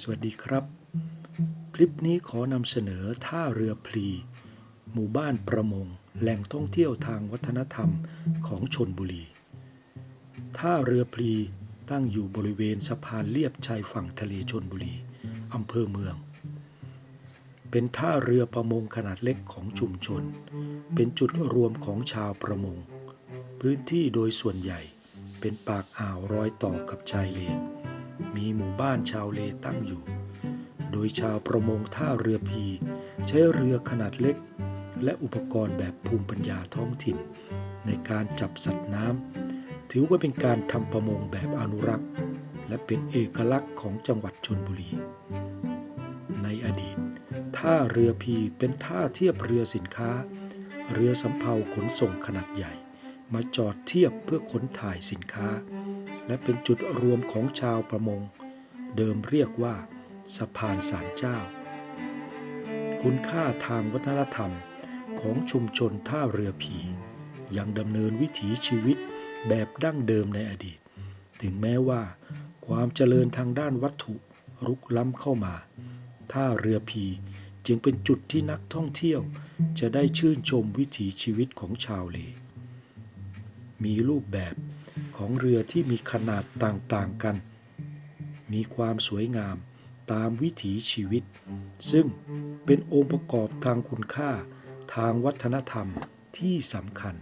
สวัสดีครับ คลิปนี้ขอนำเสนอท่าเรือพลี หมู่บ้านประมง แหล่งท่องเที่ยวทางวัฒนธรรมของชนบุรี ท่าเรือพลีตั้งอยู่บริเวณสะพานเลียบชายฝั่งทะเลชนบุรีอำเภอเมือง เป็นท่าเรือประมงขนาดเล็กของชุมชน เป็นจุดรวมของชาวประมง พื้นที่โดยส่วนใหญ่เป็นปากอ่าวรอยต่อกับชายเลน มีหมู่บ้านชาวเลตั้งอยู่ โดยชาวประมงท่าเรือพี ใช้เรือขนาดเล็ก และอุปกรณ์แบบภูมิปัญญาท้องถิ่น ในการจับสัตว์น้ำถือว่าเป็นการทำประมงแบบอนุรักษ์ และเป็นเอกลักษณ์ของจังหวัดชนบุรี ในอดีต ท่าเรือพีเป็นท่าเทียบเรือสินค้า เรือสำเภาขนส่งขนาดใหญ่ มาจอดเทียบเพื่อขนถ่ายสินค้า และเป็นจุดรวมของชาวประมง เดิมเรียกว่า สะพานสารเจ้า คุณค่าทางวัฒนธรรมของชุมชนท่าเรือผี ยังดำเนินวิถีชีวิตแบบดั้งเดิมในอดีต ถึงแม้ว่า ความเจริญทางด้านวัตถุรุกล้ำเข้ามา ท่าเรือพีจึงเป็นจุดที่นักท่องเที่ยวจะได้ชื่นชมวิถีชีวิตของชาวเล มีรูปแบบของเรือที่มีขนาดต่างๆกัน มีความสวยงามตามวิถีชีวิต ซึ่งเป็นองค์ประกอบทางคุณค่าทางวัฒนธรรมที่สำคัญ